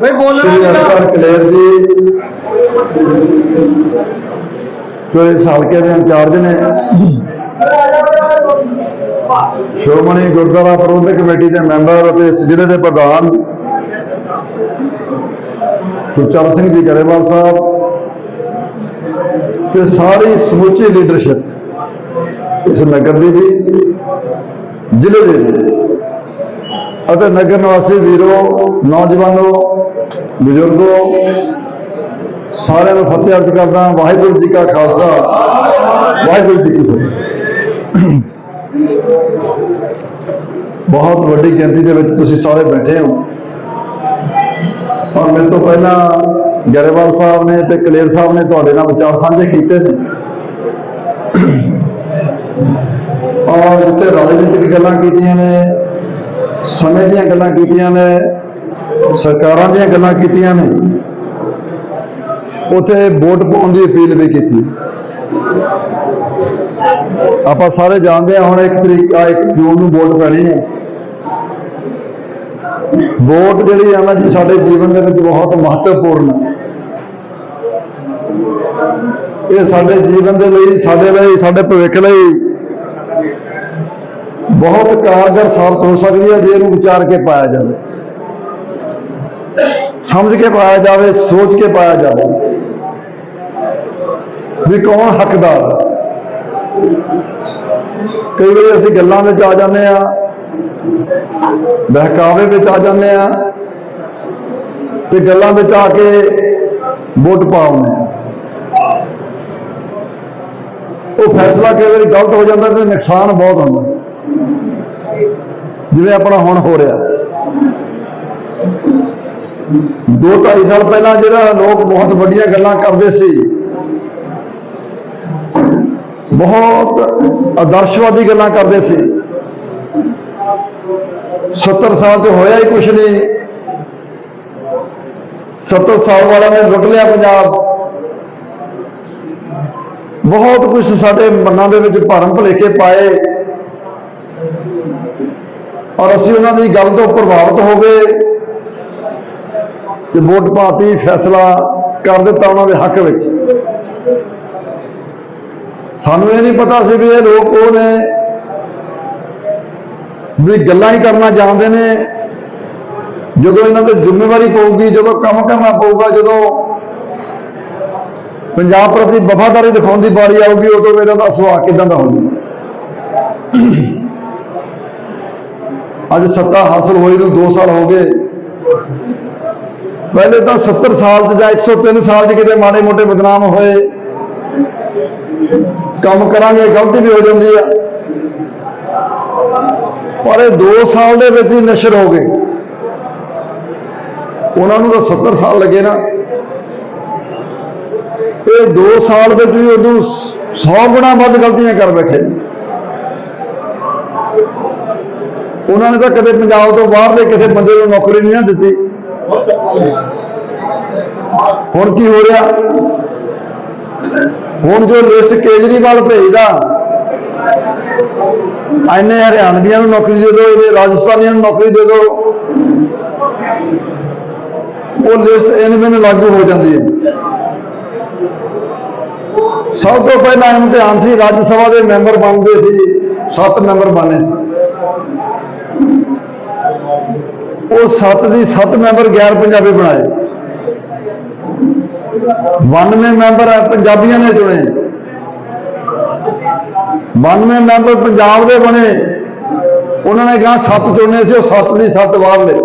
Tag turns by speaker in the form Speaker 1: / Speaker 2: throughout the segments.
Speaker 1: ਬਈ ਬੋਲਣਾ ਨਹੀਂ
Speaker 2: ਅਰਪਣ ਕਲੇਰ ਜੀ। ਜੋ ਇਸ ਹਲਕੇ ਦੇ ਇੰਚਾਰਜ ਨੇ। ਸ਼੍ਰੋਮਣੀ ਗੁਰਦੁਆਰਾ ਪ੍ਰਬੰਧਕ ਕਮੇਟੀ ਦੇ ਮੈਂਬਰ ਅਤੇ ਇਸ ਜ਼ਿਲ੍ਹੇ ਦੇ ਪ੍ਰਧਾਨ ਸੁਚਰ ਸਿੰਘ ਜੀ ਗਰੇਵਾਲ ਸਾਹਿਬ ਤੇ ਸਾਰੀ ਸਮੁੱਚੀ ਲੀਡਰਸ਼ਿਪ ਇਸ ਨਗਰ ਦੀ ਵੀ ਜ਼ਿਲ੍ਹੇ ਦੇ ਅਤੇ ਨਗਰ ਨਿਵਾਸੀ ਵੀਰੋ, ਨੌਜਵਾਨੋ, ਬਜ਼ੁਰਗੋ, ਸਾਰਿਆਂ ਨੂੰ ਫਤਿਹ ਅਰਜ਼ ਕਰਦਾ ਵਾਹਿਗੁਰੂ ਜੀ ਕਾ ਖਾਲਸਾ। ਵਾਹਿਗੁਰੂ ਜੀ ਕੀ ਫਤਿਹ। ਬਹੁਤ ਵੱਡੀ ਗਿਣਤੀ ਦੇ ਵਿੱਚ ਤੁਸੀਂ ਸਾਰੇ ਬੈਠੇ ਹੋ। ਔਰ ਮੇਰੇ ਤੋਂ ਪਹਿਲਾਂ ਗਰੇਵਾਲ ਸਾਹਿਬ ਨੇ ਤੇ ਕਲੇਰ ਸਾਹਿਬ ਨੇ ਤੁਹਾਡੇ ਨਾਲ ਵਿਚਾਰ ਸਾਂਝੇ ਕੀਤੇ ਨੇ। ਔਰ ਜਿੱਥੇ ਰਾਜਨੀਤਿਕ ਗੱਲਾਂ ਕੀਤੀਆਂ ਨੇ ਸਮੇਂ ਦੀਆਂ ਗੱਲਾਂ ਕੀਤੀਆਂ ਨੇ, ਸਰਕਾਰਾਂ ਦੀਆਂ ਗੱਲਾਂ ਕੀਤੀਆਂ ਨੇ, ਉਥੇ ਵੋਟ ਪਾਉਣ ਦੀ ਅਪੀਲ ਵੀ ਕੀਤੀ। ਆਪਾਂ ਸਾਰੇ ਜਾਣਦੇ ਹਾਂ ਹੁਣ ਇੱਕ ਤਰੀਕਾ ਇੱਕ ਜੂਨ ਨੂੰ ਵੋਟ ਪੈਣੀ ਹੈ। ਵੋਟ ਜਿਹੜੀ ਆ ਨਾ ਜੀ, ਸਾਡੇ ਜੀਵਨ ਦੇ ਵਿੱਚ ਬਹੁਤ ਮਹੱਤਵਪੂਰਨ ਹੈ। ਇਹ ਸਾਡੇ ਜੀਵਨ ਦੇ ਲਈ, ਸਾਡੇ ਲਈ, ਸਾਡੇ ਭਵਿੱਖ ਲਈ ਬਹੁਤ ਕਾਰਗਰ ਸਾਬਤ ਹੋ ਸਕਦੀ ਹੈ ਜੇ ਇਹਨੂੰ ਵਿਚਾਰ ਕੇ ਪਾਇਆ ਜਾਵੇ। ਸਮਝ ਕੇ ਪਾਇਆ ਜਾਵੇ, ਸੋਚ ਕੇ ਪਾਇਆ ਜਾਵੇ। ਵੀ ਕੌਣ ਹੱਕਦਾਰ ਹੈ ਕਈ ਵਾਰੀ ਅਸੀਂ ਗੱਲਾਂ ਵਿੱਚ ਆ ਜਾਂਦੇ ਆ ਬਹਿਕਾਵੇ ਵਿੱਚ ਆ ਜਾਂਦੇ ਆ ਤੇ ਗੱਲਾਂ ਵਿੱਚ ਆ ਕੇ ਵੋਟ ਪਾਉਂਦੇ ਆ ਉਹ ਫੈਸਲਾ ਕਈ ਵਾਰੀ ਗਲਤ ਹੋ ਜਾਂਦਾ ਤੇ ਨੁਕਸਾਨ ਬਹੁਤ ਹੁੰਦਾ। ਜਿਵੇਂ ਆਪਣਾ ਹੁਣ ਹੋ ਰਿਹਾ। ਦੋ ਢਾਈ ਸਾਲ ਪਹਿਲਾਂ ਜਿਹੜਾ ਲੋਕ ਬਹੁਤ ਵੱਡੀਆਂ ਗੱਲਾਂ ਕਰਦੇ ਸੀ। ਬਹੁਤ ਆਦਰਸ਼ਵਾਦੀ ਗੱਲਾਂ ਕਰਦੇ ਸੀ। 70 ਸਾਲ ਤੋਂ ਹੋਇਆ ਹੀ ਕੁਛ ਨਹੀਂ। 70 ਸਾਲ ਵਾਲਿਆਂ ਨੇ ਲੁੱਟ ਲਿਆ ਪੰਜਾਬ। ਬਹੁਤ ਕੁਝ ਸਾਡੇ ਮਨਾਂ ਦੇ ਵਿੱਚ ਭਰਮ ਭੁਲੇਖੇ ਪਾਏ। ਔਰ ਅਸੀਂ ਉਹਨਾਂ ਦੀ ਗੱਲ ਤੋਂ ਪ੍ਰਭਾਵਿਤ ਹੋ ਗਏ ਕਿ ਵੋਟ ਪਾਤੀ, ਫੈਸਲਾ ਕਰ ਦਿੱਤਾ ਉਹਨਾਂ ਦੇ ਹੱਕ ਵਿੱਚ। ਸਾਨੂੰ ਇਹ ਨਹੀਂ ਪਤਾ ਸੀ ਵੀ ਇਹ ਲੋਕ ਉਹ ਨੇ, ਵੀ ਗੱਲਾਂ ਹੀ ਕਰਨਾ ਜਾਣਦੇ ਨੇ। ਜਦੋਂ ਇਹਨਾਂ ਤੇ ਜ਼ਿੰਮੇਵਾਰੀ ਪਊਗੀ, ਜਦੋਂ ਕੰਮ ਕਰਨਾ ਪਊਗਾ, ਜਦੋਂ ਪੰਜਾਬ ਪ੍ਰਤੀ ਵਫਾਦਾਰੀ ਦਿਖਾਉਣ ਦੀ ਵਾਰੀ ਆਊਗੀ, ਉਦੋਂ ਮੇਰਾ ਦਾ ਸੁਭਾਅ ਕਿਦਾਂ ਦਾ ਹੋਊਗਾ। ਅੱਜ ਸੱਤਾ ਹਾਸਲ ਹੋਈ ਨੂੰ 2 ਸਾਲ ਹੋ ਗਏ। ਪਹਿਲੇ ਤਾਂ 70 ਸਾਲ 'ਚ ਜਾਂ 103 ਸਾਲ 'ਚ ਕਿਤੇ ਮਾੜੇ ਮੋਟੇ ਬਦਨਾਮ ਹੋਏ। ਕੰਮ ਕਰਾਂਗੇ, ਗਲਤੀ ਵੀ ਹੋ ਜਾਂਦੀ ਆ। ਪਰ ਇਹ 2 ਸਾਲ ਦੇ ਵਿੱਚ ਹੀ ਨਸ਼ਰ ਹੋ ਗਏ। ਉਹਨਾਂ ਨੂੰ ਤਾਂ 70 ਸਾਲ ਲੱਗੇ ਨਾ। ਇਹ 2 ਸਾਲ ਵਿੱਚ ਵੀ ਉਹਨੂੰ 100 ਗੁਣਾ ਵੱਧ ਗਲਤੀਆਂ ਕਰ ਬੈਠੇ। ਉਹਨਾਂ ਨੇ ਤਾਂ ਕਦੇ ਪੰਜਾਬ ਤੋਂ ਬਾਹਰ ਦੇ ਕਿਸੇ ਬੰਦੇ ਨੂੰ ਨੌਕਰੀ ਨਹੀਂ ਨਾ ਦਿੱਤੀ। ਹੁਣ ਕੀ ਹੋ ਰਿਹਾ? ਹੁਣ ਜੋ ਲਿਸਟ ਕੇਜਰੀਵਾਲ ਭੇਜਦਾ, ਐਨੇ ਹਰਿਆਣਵੀਆਂ ਨੂੰ ਨੌਕਰੀ ਦੇ ਦਿਓ, ਇਹਦੇ ਰਾਜਸਥਾਨੀਆਂ ਨੂੰ ਨੌਕਰੀ ਦੇ ਦਿਓ, ਉਹ ਲਿਸਟ ਇਹਨਾਂ ਮੈਨੂੰ ਲਾਗੂ ਹੋ ਜਾਂਦੀ ਹੈ। ਸਭ ਤੋਂ ਪਹਿਲਾਂ ਇਮਤਿਹਾਨ ਸੀ, ਰਾਜ ਸਭਾ ਦੇ ਮੈਂਬਰ ਬਣਦੇ ਸੀ ਸੱਤ ਮੈਂਬਰ ਬਣੇ ਸੀ। ਉਹ ਸੱਤ ਦੀ ਸੱਤ ਮੈਂਬਰ ਗੈਰ ਪੰਜਾਬੀ ਬਣਾਏ। 92 ਮੈਂਬਰ ਪੰਜਾਬੀਆਂ ਨੇ ਚੁਣੇ। 92 ਮੈਂਬਰ ਪੰਜਾਬ ਦੇ ਬਣੇ। ਉਹਨਾਂ ਨੇ ਕਿਹਾ ਸੱਤ ਚੁਣੇ ਸੀ, ਉਹ ਸੱਤ ਦੀ ਸੱਤ ਬਾਹਰ ਲਏ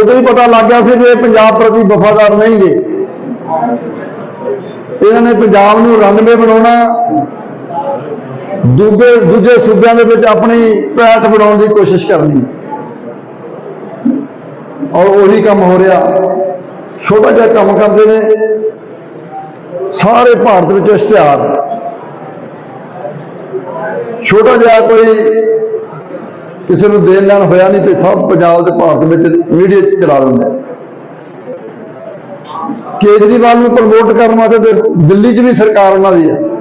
Speaker 2: ਉਦੋਂ ਹੀ ਪਤਾ ਲੱਗ ਗਿਆ ਸੀ ਵੀ ਇਹ ਪੰਜਾਬ ਪ੍ਰਤੀ ਵਫਾਦਾਰ ਨਹੀਂ ਗੇ। ਇਹਨਾਂ ਨੇ ਪੰਜਾਬ ਨੂੰ 99 ਬਣਾਉਣਾ ਦੂਜੇ ਦੂਜੇ ਸੂਬਿਆਂ ਦੇ ਵਿੱਚ ਆਪਣੀ ਪੈਠ ਬਣਾਉਣ ਦੀ ਕੋਸ਼ਿਸ਼ ਕਰਨੀ। ਔਰ ਉਹੀ ਕੰਮ ਹੋ ਰਿਹਾ। ਛੋਟਾ ਜਿਹਾ ਕੰਮ ਕਰਦੇ ਨੇ। ਸਾਰੇ ਭਾਰਤ ਵਿੱਚ ਇਸ਼ਤਿਹਾਰ। ਛੋਟਾ ਜਿਹਾ ਕੋਈ ਕਿਸੇ ਨੂੰ ਦੇਣ ਲੈਣ ਹੋਇਆ ਨਹੀਂ ਤੇ ਸਭ ਪੰਜਾਬ ਦੇ ਭਾਰਤ ਵਿੱਚ ਮੀਡੀਆ 'ਚ ਚਲਾ ਦਿੰਦੇ। ਕੇਜਰੀਵਾਲ ਨੂੰ ਪ੍ਰਮੋਟ ਕਰਨ ਵਾਸਤੇ ਤੇ ਦਿੱਲੀ 'ਚ ਵੀ ਸਰਕਾਰ ਉਹਨਾਂ ਦੀ ਹੈ।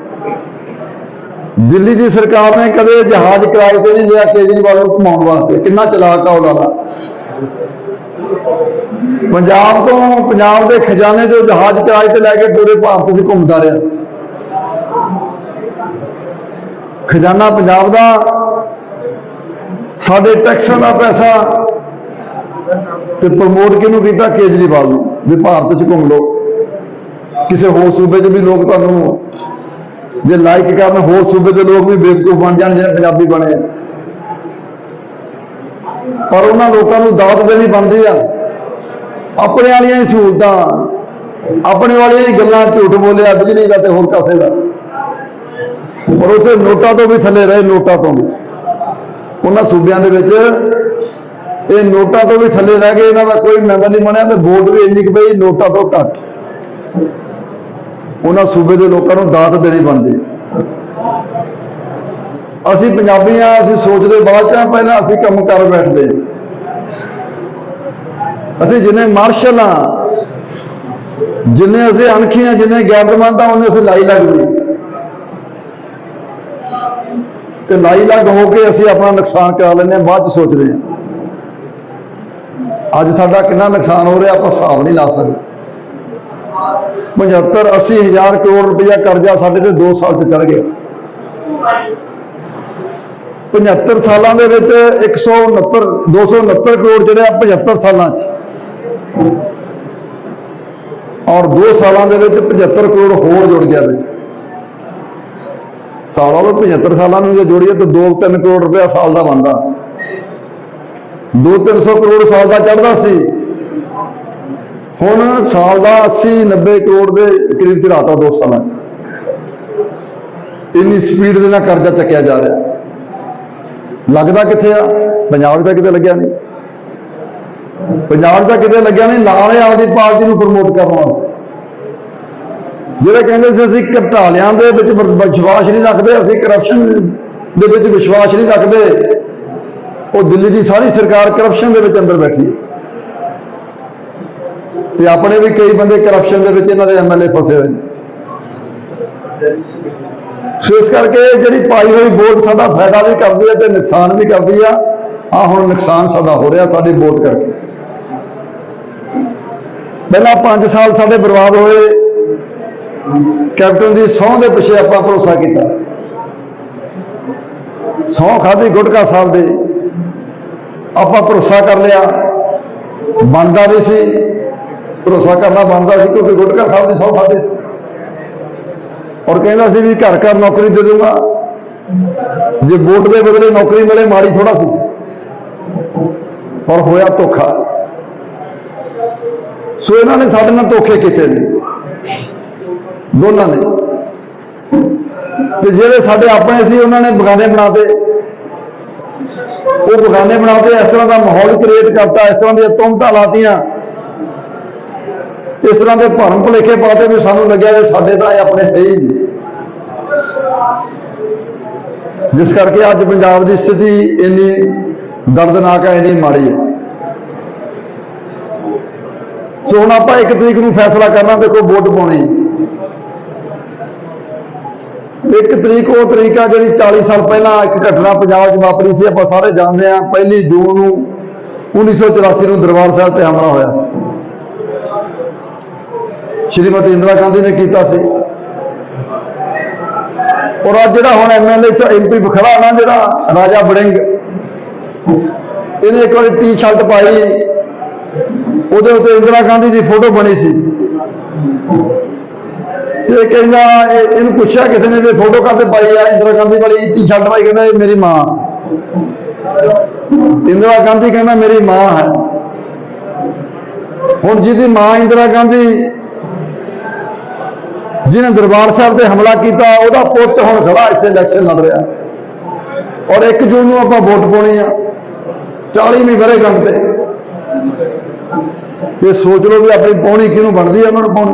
Speaker 2: ਦਿੱਲੀ ਦੀ ਸਰਕਾਰ ਨੇ ਕਦੇ ਜਹਾਜ਼ ਕਿਰਾਏ ਤੇ ਨਹੀਂ ਲਿਆ, ਕੇਜਰੀਵਾਲ ਨੂੰ ਘੁਮਾਉਣ ਵਾਸਤੇ। ਕਿੰਨਾ ਚਲਾਕ ਆ ਉਹ ਲਾਲਾ ਪੰਜਾਬ ਤੋਂ, ਪੰਜਾਬ ਦੇ ਖਜ਼ਾਨੇ ਤੋਂ ਜਹਾਜ਼ ਕਿਰਾਏ ਤੇ ਲੈ ਕੇ ਪੂਰੇ ਭਾਰਤ 'ਚ ਘੁੰਮਦਾ ਰਿਹਾ। ਖਜ਼ਾਨਾ ਪੰਜਾਬ ਦਾ, ਸਾਡੇ ਟੈਕਸਾਂ ਦਾ ਪੈਸਾ, ਤੇ ਪ੍ਰਮੋਟ ਕਿਹਨੂੰ ਕੀਤਾ? ਕੇਜਰੀਵਾਲ ਨੂੰ, ਵੀ ਭਾਰਤ 'ਚ ਘੁੰਮ ਲਓ। ਕਿਸੇ ਹੋਰ ਸੂਬੇ 'ਚ ਵੀ ਲੋਕ ਤੁਹਾਨੂੰ ਜੇ ਲਾਈਕ ਕਰਨ ਹੋਰ ਸੂਬੇ ਦੇ ਲੋਕ ਵੀ ਬੇਵਕੂਫ ਬਣ ਜਾਣ ਜਿਹੜੇ ਪੰਜਾਬੀ ਬਣੇ ਪਰ ਉਹਨਾਂ ਲੋਕਾਂ ਨੂੰ ਦਾਤ ਦੇਣੀ ਬਣਦੀ ਆ। ਆਪਣੇ ਵਾਲੀਆਂ ਹੀ ਸਹੂਲਤਾਂ, ਆਪਣੇ ਵਾਲੀਆਂ ਹੀ ਗੱਲਾਂ ਝੂਠ ਬੋਲਿਆ, ਬਿਜਲੀ ਦਾ ਤੇ ਹੋਰ ਕਾਸੇ ਦਾ। ਪਰ ਉੱਥੇ ਨੋਟਾਂ ਤੋਂ ਵੀ ਥੱਲੇ ਰਹੇ, ਨੋਟਾਂ ਤੋਂ ਵੀ ਉਹਨਾਂ ਸੂਬਿਆਂ ਦੇ ਵਿੱਚ ਇਹ ਨੋਟਾਂ ਤੋਂ ਵੀ ਥੱਲੇ ਰਹਿ ਗਏ, ਇਹਨਾਂ ਦਾ ਕੋਈ ਮੈਂਬਰ ਨਹੀਂ ਬਣਿਆ ਤੇ ਵੋਟ ਵੀ ਇੰਨੀ ਕੁ ਪਈ, ਨੋਟਾਂ ਤੋਂ ਘੱਟ। ਉਹਨਾਂ ਸੂਬੇ ਦੇ ਲੋਕਾਂ ਨੂੰ ਦਾਤ ਦੇਣੀ ਬਣਦੀ। ਅਸੀਂ ਪੰਜਾਬੀ ਆ ਅਸੀਂ ਸੋਚਦੇ ਬਾਅਦ ਚ ਪਹਿਲਾਂ ਅਸੀਂ ਕੰਮ ਕਰ ਬੈਠਦੇ ਅਸੀਂ ਜਿੰਨੇ ਮਾਰਸ਼ਲ ਆ ਜਿੰਨੇ ਅਸੀਂ ਅਣਖੀ ਆ ਜਿੰਨੇ ਗਿਆਨਤਮੰਦ ਆ ਉਹਨੇ ਅਸੀਂ ਲਾਈ ਲੱਗਦੇ ਤੇ ਲਾਈ ਲੱਗ ਹੋ ਕੇ ਅਸੀਂ ਆਪਣਾ ਨੁਕਸਾਨ ਕਰਾ ਲੈਂਦੇ ਹਾਂ, ਬਾਅਦ ਚ ਸੋਚਦੇ ਹਾਂ। ਅੱਜ ਸਾਡਾ ਕਿੰਨਾ ਨੁਕਸਾਨ ਹੋ ਰਿਹਾ, ਆਪਾਂ ਹਿਸਾਬ ਨਹੀਂ ਲਾ ਸਕਦੇ। 75 80 ਹਜ਼ਾਰ ਕਰੋੜ ਰੁਪਇਆ ਕਰਜ਼ਾ ਸਾਡੇ ਤੇ 2 ਸਾਲ ਚ ਚੜ ਗਿਆ। 75 ਸਾਲਾਂ ਦੇ ਵਿੱਚ 169 269 ਕਰੋੜ ਜਿਹੜੇ ਆ 75 ਸਾਲਾਂ ਚ। ਔਰ 2 ਸਾਲਾਂ ਦੇ ਵਿੱਚ 75 ਕਰੋੜ ਹੋਰ ਜੁੜ ਗਿਆ ਵਿੱਚ। ਸਾਲਾਂ ਨੂੰ 75 ਸਾਲਾਂ ਨੂੰ ਜੇ ਜੋੜੀਏ ਤਾਂ 2-3 ਕਰੋੜ ਰੁਪਇਆ ਸਾਲ ਦਾ ਬਣਦਾ। 2-300 ਕਰੋੜ ਸਾਲ ਦਾ ਚੜਦਾ ਸੀ। ਹੁਣ ਸਾਲ ਦਾ 80-90 ਕਰੋੜ ਦੇ ਕਰੀਬ ਚੜਾਤਾ ਦੋ ਸਾਲਾਂ 'ਚ। ਇੰਨੀ ਸਪੀਡ ਦੇ ਨਾਲ ਕਰਜ਼ਾ ਚੱਕਿਆ ਜਾ ਰਿਹਾ। ਲੱਗਦਾ ਕਿੱਥੇ ਆ? ਪੰਜਾਬ ਦਾ ਕਿਤੇ ਲੱਗਿਆ ਨਹੀਂ। ਪੰਜਾਬ ਦਾ ਕਿਤੇ ਲੱਗਿਆ ਨਹੀਂ ਲਾ ਰਹੇ ਆਪਦੀ ਪਾਰਟੀ ਨੂੰ ਪ੍ਰਮੋਟ ਕਰਨ। ਵਾਸਤੇ ਜਿਹੜੇ ਕਹਿੰਦੇ ਸੀ, ਅਸੀਂ ਘਟਾਲਿਆਂ ਦੇ ਵਿੱਚ ਵਿਸ਼ਵਾਸ ਨਹੀਂ ਰੱਖਦੇ, ਅਸੀਂ ਕਰਪਸ਼ਨ ਦੇ ਵਿੱਚ ਵਿਸ਼ਵਾਸ ਨਹੀਂ ਰੱਖਦੇ, ਉਹ ਦਿੱਲੀ ਦੀ ਸਾਰੀ ਸਰਕਾਰ ਕਰਪਸ਼ਨ ਦੇ ਵਿੱਚ ਅੰਦਰ ਬੈਠੀ ਹੈ। ਤੇ ਆਪਣੇ ਵੀ ਕਈ ਬੰਦੇ ਕਰਪਸ਼ਨ ਦੇ ਵਿੱਚ ਇਹਨਾਂ ਦੇ ਐਮਐਲਏ ਫਸੇ ਹੋਏ ਨੇ। ਸੋ ਇਸ ਕਰਕੇ ਜਿਹੜੀ ਪਾਈ ਹੋਈ ਵੋਟ ਸਾਡਾ ਫਾਇਦਾ ਵੀ ਕਰਦੀ ਹੈ ਤੇ ਨੁਕਸਾਨ ਵੀ ਕਰਦੀ ਆ। ਆ ਹੁਣ ਨੁਕਸਾਨ ਸਾਡਾ ਹੋ ਰਿਹਾ ਸਾਡੀ ਵੋਟ ਕਰਕੇ। ਪਹਿਲਾਂ 5 ਸਾਲ ਸਾਡੇ ਬਰਬਾਦ ਹੋਏ। ਕੈਪਟਨ ਦੀ ਸਹੁੰ ਦੇ ਪਿੱਛੇ ਆਪਾਂ ਭਰੋਸਾ ਕੀਤਾ। ਸਹੁੰ ਖਾਦੀ ਗੁਟਕਾ ਸਾਹਿਬ ਦੇ। ਆਪਾਂ ਭਰੋਸਾ ਕਰ ਲਿਆ। ਬਣਦਾ ਵੀ ਸੀ। ਭਰੋਸਾ ਕਰਨਾ ਬਣਦਾ ਸੀ ਕਿਉਂਕਿ ਗੁਟਕਾ ਸਾਹਿਬ ਦੀ ਸਹੁੰ ਖਾਦੀ ਔਰ ਕਹਿੰਦਾ ਸੀ ਵੀ ਘਰ ਘਰ ਨੌਕਰੀ ਦੇ ਦੂੰਗਾ ਜੇ ਵੋਟ ਦੇ ਬਦਲੇ ਨੌਕਰੀ ਮਿਲੇ, ਮਾੜੀ ਥੋੜਾ ਸੀ। ਔਰ ਹੋਇਆ ਧੋਖਾ। ਸੋ ਇਹਨਾਂ ਨੇ ਸਾਡੇ ਨਾਲ ਧੋਖੇ ਕੀਤੇ ਨੇ। ਦੋਨਾਂ ਨੇ। ਤੇ ਜਿਹੜੇ ਸਾਡੇ ਆਪਣੇ ਸੀ, ਉਹਨਾਂ ਨੇ ਬਗਾਨੇ ਬਣਾਤੇ ਉਹ ਬਗਾਨੇ ਬਣਾਤੇ ਇਸ ਤਰ੍ਹਾਂ ਦਾ ਮਾਹੌਲ ਕ੍ਰੀਏਟ ਕਰਤਾ, ਇਸ ਤਰ੍ਹਾਂ ਦੀਆਂ ਤੁਮਟਾਂ ਲਾਤੀਆਂ। ਇਸ ਤਰ੍ਹਾਂ ਦੇ ਭਰਮ ਭੁਲੇਖੇ ਪਾਤੇ ਵੀ ਸਾਨੂੰ ਲੱਗਿਆ ਵੀ ਸਾਡੇ ਤਾਂ ਇਹ ਆਪਣੇ ਹੈ ਹੀ ਨਹੀਂ। ਜਿਸ ਕਰਕੇ ਅੱਜ ਪੰਜਾਬ ਦੀ ਸਥਿਤੀ ਇੰਨੀ ਦਰਦਨਾਕ ਹੈ, ਇੰਨੀ ਮਾੜੀ ਹੈ। ਸੋ ਹੁਣ ਆਪਾਂ ਇੱਕ ਤਰੀਕ ਨੂੰ ਫੈਸਲਾ ਕਰਨਾ, ਦੇਖੋ ਵੋਟ ਪਾਉਣੀ। ਇੱਕ ਤਰੀਕ, ਉਹ ਤਰੀਕ ਆ ਜਿਹੜੀ 40 ਸਾਲ ਪਹਿਲਾਂ ਇੱਕ ਘਟਨਾ ਪੰਜਾਬ 'ਚ ਵਾਪਰੀ ਸੀ, ਆਪਾਂ ਸਾਰੇ ਜਾਣਦੇ ਆ ਪਹਿਲੀ ਜੂਨ ਨੂੰ 1984 ਨੂੰ ਦਰਬਾਰ ਸਾਹਿਬ ਤੇ ਹਮਲਾ ਹੋਇਆ। ਸ਼੍ਰੀਮਤੀ ਇੰਦਰਾ ਗਾਂਧੀ ਨੇ ਕੀਤਾ ਸੀ। ਔਰ ਅੱਜ ਜਿਹੜਾ ਹੁਣ ਐਮਐਲਏ ਚ ਐਮਪੀ ਬਖੜਾ ਨਾ ਜਿਹੜਾ ਰਾਜਾ ਬੜਿੰਗ ਇਹਨੇ ਇੱਕ ਵਾਰੀ ਟੀ-ਸ਼ਰਟ ਪਾਈ। ਉਹਦੇ ਉੱਤੇ ਇੰਦਰਾ ਗਾਂਧੀ ਦੀ ਫੋਟੋ ਬਣੀ ਸੀ। ਇਹ ਕਹਿੰਦਾ ਇਹਨੂੰ ਪੁੱਛਿਆ ਕਿਸੇ ਨੇ ਵੀ ਫੋਟੋ ਕਾਹਤੇ ਪਾਈ ਆ? ਇੰਦਰਾ ਗਾਂਧੀ ਵਾਲੀ ਟੀ-ਸ਼ਰਟ ਪਾਈ ਕਹਿੰਦਾ, ਇਹ ਮੇਰੀ ਮਾਂ। ਇੰਦਰਾ ਗਾਂਧੀ ਕਹਿੰਦਾ, ਮੇਰੀ ਮਾਂ ਹੈ। ਹੁਣ ਜਿਹਦੀ ਮਾਂ ਇੰਦਰਾ ਗਾਂਧੀ ਜਿਹਨੇ ਦਰਬਾਰ ਸਾਹਿਬ ਤੇ ਹਮਲਾ ਕੀਤਾ, ਉਹਦਾ ਪੁੱਤ ਹੁਣ ਖੜਾ ਇੱਥੇ ਇਲੈਕਸ਼ਨ ਲੜ ਰਿਹਾ। ਔਰ 1 ਜੂਨ ਨੂੰ ਆਪਾਂ ਵੋਟ ਪਾਉਣੀ ਆ। 40ਵੀਂ ਵਰ੍ਹੇਗੰਢ ਤੇ। ਇਹ ਸੋਚ ਲਓ ਵੀ ਆਪਣੀ ਪਾਉਣੀ ਕਿਹਨੂੰ ਬਣਦੀ ਹੈ ਉਹਨਾਂ ਨੂੰ ਪਾਉਣੀ।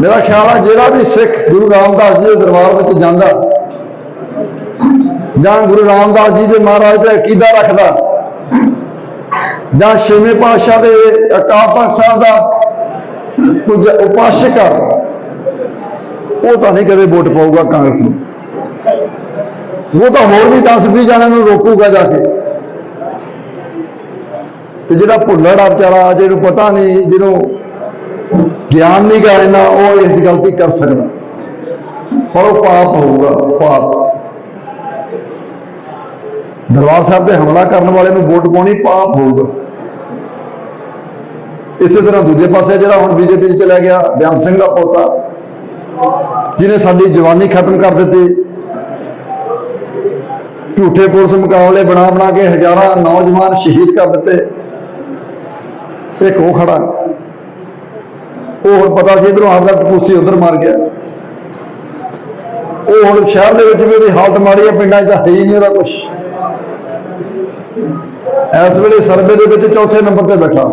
Speaker 2: ਮੇਰਾ ਖਿਆਲ ਆ ਜਿਹੜਾ ਵੀ ਸਿੱਖ ਗੁਰੂ ਰਾਮਦਾਸ ਜੀ ਦੇ ਦਰਬਾਰ ਵਿੱਚ ਜਾਂਦਾ, ਜਾਂ ਗੁਰੂ ਰਾਮਦਾਸ ਜੀ ਦੇ ਮਹਾਰਾਜ ਤੇ ਅਕੀਦਾ ਰੱਖਦਾ, ਜਾਂ ਛੇਵੇਂ ਪਾਤਸ਼ਾਹ ਦੇ ਅਕਾਲ ਤਖਤ ਸਾਹਿਬ ਦਾ ਕੁਝ ਉਪਾਸ਼ਕ ਆ ਉਹ ਤਾਂ ਨਹੀਂ ਕਦੇ ਵੋਟ ਪਾਊਗਾ ਕਾਂਗਰਸ ਨੂੰ। ਉਹ ਤਾਂ ਹੋਰ ਵੀ 10 20 ਜਣਿਆਂ ਨੂੰ ਰੋਕੂਗਾ ਜਾ ਕੇ। ਤੇ ਜਿਹੜਾ ਭੁੱਲੜ ਆ ਵਿਚਾਰਾ ਜਿਹਨੂੰ ਪਤਾ ਨਹੀਂ, ਜਿਹਨੂੰ ਗਿਆਨ ਨਹੀਂ ਗਾ ਇੰਨਾ ਉਹ ਇਸ ਗਲਤੀ ਕਰ ਸਕਦਾ। ਪਰ ਉਹ ਪਾਪ ਹੋਊਗਾ, ਪਾਪ। ਦਰਬਾਰ ਸਾਹਿਬ ਤੇ ਹਮਲਾ ਕਰਨ ਵਾਲੇ ਨੂੰ ਵੋਟ ਪਾਉਣੀ ਪਾਪ ਹੋਊਗਾ। ਇਸੇ ਤਰ੍ਹਾਂ ਦੂਜੇ ਪਾਸੇ ਜਿਹੜਾ ਹੁਣ ਬੀਜੇਪੀ 'ਚ ਚਲਾ ਗਿਆ ਬਿਆਨ ਸਿੰਘ ਦਾ ਪੋਤਾ, ਜਿਹਨੇ ਸਾਡੀ ਜਵਾਨੀ ਖਤਮ ਕਰ ਦਿੱਤੀ। ਝੂਠੇ ਪੁਲਿਸ ਮੁਕਾਬਲੇ ਬਣਾ ਬਣਾ ਕੇ ਹਜ਼ਾਰਾਂ ਨੌਜਵਾਨ ਸ਼ਹੀਦ ਕਰ ਦਿੱਤੇ। ਇੱਕ ਉਹ ਖੜਾ। ਉਹ ਹੁਣ ਪਤਾ ਸੀ ਇਧਰੋਂ ਆਪਦਾ ਟਪੂਸੀ ਉਧਰ ਮਾਰ ਗਿਆ। ਉਹ ਹੁਣ ਸ਼ਹਿਰ ਦੇ ਵਿੱਚ ਵੀ ਉਹਦੀ ਹਾਲਤ ਮਾੜੀ ਹੈ ਪਿੰਡਾਂ 'ਚ ਤਾਂ ਹੈ ਹੀ ਨਹੀਂ ਉਹਦਾ ਕੁਝ ਇਸ ਵੇਲੇ ਸਰਵੇ ਦੇ ਵਿੱਚ ਚੌਥੇ ਨੰਬਰ ਤੇ ਬੈਠਾ।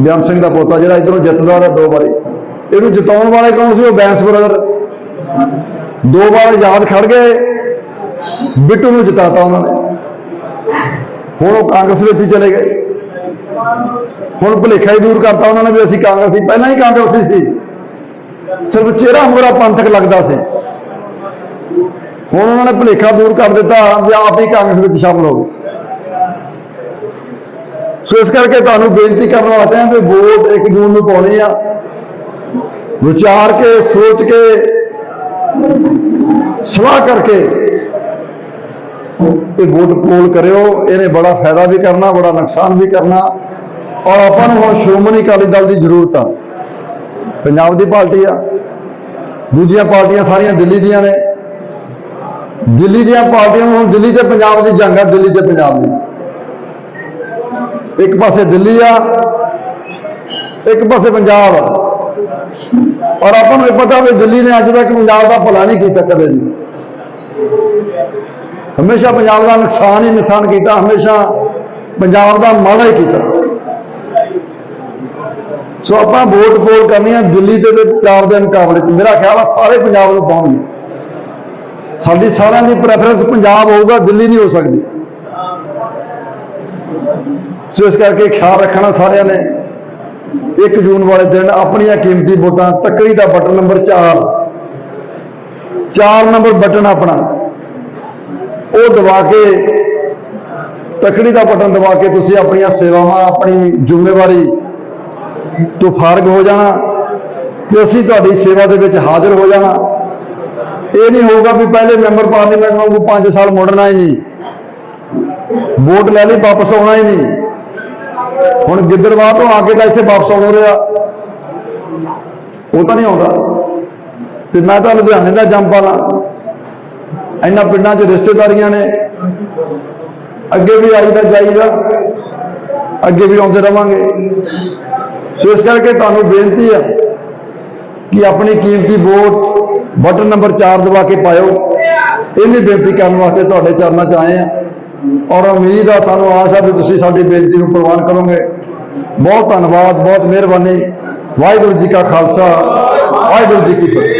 Speaker 2: ਬਿਆਨ ਸਿੰਘ ਦਾ ਪੋਤਾ ਜਿਹੜਾ ਇਧਰੋਂ ਜਿੱਤਦਾ ਰਿਹਾ ਦੋ ਵਾਰੀ। ਇਹਨੂੰ ਜਿਤਾਉਣ ਵਾਲੇ ਕੌਣ ਸੀ? ਉਹ ਬੈਂਸ ਬ੍ਰਦਰ। ਦੋ ਵਾਰ ਯਾਦ ਖੜ ਗਏ। ਬਿੱਟੂ ਨੂੰ ਜਿਤਾਤਾ ਉਹਨਾਂ ਨੇ। ਹੁਣ ਉਹ ਕਾਂਗਰਸ ਵਿੱਚ ਹੀ ਚਲੇ ਗਏ। ਹੁਣ ਭੁਲੇਖਾ ਹੀ ਦੂਰ ਕਰਤਾ ਉਹਨਾਂ ਨੇ ਵੀ ਅਸੀਂ ਕਾਂਗਰਸੀ ਪਹਿਲਾਂ ਹੀ ਕਾਂਗਰਸੀ ਸੀ। ਸਿਰਫ ਚਿਹਰਾ ਮੋਰਾ ਪੰਥਕ ਲੱਗਦਾ ਸੀ। ਹੁਣ ਉਹਨਾਂ ਨੇ ਭੁਲੇਖਾ ਦੂਰ ਕਰ ਦਿੱਤਾ ਵੀ ਆਪ ਹੀ ਕਾਂਗਰਸ ਵਿੱਚ ਸ਼ਾਮਲ ਹੋ ਗਏ। ਸੋ ਇਸ ਕਰਕੇ ਤੁਹਾਨੂੰ ਬੇਨਤੀ ਕਰਨ ਵਾਸਤੇ ਹਾਂ ਕਿ ਵੋਟ ਇੱਕ ਜੂਨ ਨੂੰ ਪਾਉਣੀ ਆ। ਵਿਚਾਰ ਕੇ, ਸੋਚ ਕੇ, ਸਲਾਹ ਕਰਕੇ ਇਹ ਵੋਟ ਪੋਲ ਕਰਿਓ। ਇਹਨੇ ਬੜਾ ਫਾਇਦਾ ਵੀ ਕਰਨਾ, ਬੜਾ ਨੁਕਸਾਨ ਵੀ ਕਰਨਾ। ਔਰ ਆਪਾਂ ਨੂੰ ਹੁਣ ਸ਼੍ਰੋਮਣੀ ਅਕਾਲੀ ਦਲ ਦੀ ਜ਼ਰੂਰਤ ਆ। ਪੰਜਾਬ ਦੀ ਪਾਰਟੀ ਆ। ਦੂਜੀਆਂ ਪਾਰਟੀਆਂ ਸਾਰੀਆਂ ਦਿੱਲੀ ਦੀਆਂ ਨੇ। ਦਿੱਲੀ ਦੀਆਂ ਪਾਰਟੀਆਂ ਨੂੰ ਹੁਣ ਦਿੱਲੀ ਤੇ ਪੰਜਾਬ ਦੀ ਜੰਗ ਆ, ਦਿੱਲੀ ਤੇ ਪੰਜਾਬ ਦੀ। ਇੱਕ ਪਾਸੇ ਦਿੱਲੀ ਆ, ਇੱਕ ਪਾਸੇ ਪੰਜਾਬ ਆ। ਔਰ ਆਪਾਂ ਨੂੰ ਇਹ ਪਤਾ ਵੀ ਦਿੱਲੀ ਨੇ ਅੱਜ ਤੱਕ ਪੰਜਾਬ ਦਾ ਭਲਾ ਨਹੀਂ ਕੀਤਾ ਕਦੇ ਨਹੀਂ ਹਮੇਸ਼ਾ ਪੰਜਾਬ ਦਾ ਨੁਕਸਾਨ ਹੀ ਨੁਕਸਾਨ ਕੀਤਾ, ਹਮੇਸ਼ਾ ਪੰਜਾਬ ਦਾ ਮਾੜਾ ਹੀ ਕੀਤਾ। ਸੋ ਆਪਾਂ ਵੋਟ ਪੋਲ ਕਰਨੀ ਆ, ਦਿੱਲੀ ਦੇ ਵਿੱਚ ਦੇ ਮੁਕਾਬਲੇ 'ਚ। ਮੇਰਾ ਖਿਆਲ ਆ ਸਾਰੇ ਪੰਜਾਬ ਨੂੰ ਪਾਉਣਗੇ। ਸਾਡੀ ਸਾਰਿਆਂ ਦੀ ਪ੍ਰੈਫਰੈਂਸ ਪੰਜਾਬ ਹੋਊਗਾ, ਦਿੱਲੀ ਨਹੀਂ ਹੋ ਸਕਦੀ। ਸੋ ਇਸ ਕਰਕੇ ਖਿਆਲ ਰੱਖਣਾ ਸਾਰਿਆਂ ਨੇ। 1 ਜੂਨ ਵਾਲੇ ਦਿਨ ਆਪਣੀਆਂ ਕੀਮਤੀ ਵੋਟਾਂ, ਤੱਕੜੀ ਦਾ ਬਟਨ ਨੰਬਰ 4 4 ਨੰਬਰ ਬਟਨ ਆਪਣਾ। ਉਹ ਦਬਾ ਕੇ, ਤੱਕੜੀ ਦਾ ਬਟਨ ਦਬਾ ਕੇ ਤੁਸੀਂ ਆਪਣੀਆਂ ਸੇਵਾਵਾਂ, ਆਪਣੀ ਜ਼ਿੰਮੇਵਾਰੀ ਤੋਂ ਫਾਰਗ ਹੋ ਜਾਣਾ ਤੇ ਅਸੀਂ ਤੁਹਾਡੀ ਸੇਵਾ ਦੇ ਵਿੱਚ ਹਾਜ਼ਰ ਹੋ ਜਾਣਾ। ਇਹ ਨਹੀਂ ਹੋਊਗਾ ਵੀ ਪਹਿਲੇ ਮੈਂਬਰ ਪਾਰਲੀਮੈਂਟ ਵਾਂਗੂ 5 ਸਾਲ ਮੁੜਨਾ ਹੀ ਨਹੀਂ। ਵੋਟ ਲੈ ਲਈ, ਵਾਪਸ ਆਉਣਾ ਹੀ ਨਹੀਂ। ਹੁਣ ਗਿੱਦੜਵਾਹ ਤੋਂ ਆ ਕੇ ਤਾਂ ਇੱਥੇ ਵਾਪਸ ਆਉਣਾ ਰਿਹਾ। ਉਹ ਤਾਂ ਨਹੀਂ ਆਉਂਦਾ। ਤੇ ਮੈਂ ਤਾਂ ਲੁਧਿਆਣੇ ਦਾ ਜੰਮ ਪਾਲਾ ਇਹਨਾਂ ਪਿੰਡਾਂ 'ਚ ਰਿਸ਼ਤੇਦਾਰੀਆਂ ਨੇ। ਅੱਗੇ ਵੀ ਆਈਦਾ ਜਾਈਦਾ ਅੱਗੇ ਵੀ ਆਉਂਦੇ ਰਵਾਂਗੇ। ਸੋ ਇਸ ਕਰਕੇ ਤੁਹਾਨੂੰ ਬੇਨਤੀ ਆ ਕਿ ਆਪਣੀ ਕੀਮਤੀ ਵੋਟ ਬਟਨ ਨੰਬਰ 4 ਦਬਾ ਕੇ ਪਾਇਓ। ਇਹਨੀ ਬੇਨਤੀ ਕਰਨ ਵਾਸਤੇ ਤੁਹਾਡੇ ਚਰਨਾਂ 'ਚ ਆਏ ਆ ਔਰ ਉਮੀਦ ਆ, ਸਾਨੂੰ ਆਸ ਹੈ ਵੀ ਤੁਸੀਂ ਸਾਡੀ ਬੇਨਤੀ ਨੂੰ ਪ੍ਰਵਾਨ ਕਰੋਗੇ। ਬਹੁਤ ਧੰਨਵਾਦ, ਬਹੁਤ ਮਿਹਰਬਾਨੀ। ਵਾਹਿਗੁਰੂ ਜੀ ਕਾ ਖਾਲਸਾ, ਵਾਹਿਗੁਰੂ ਜੀ ਕੀ ਫਤਿਹ।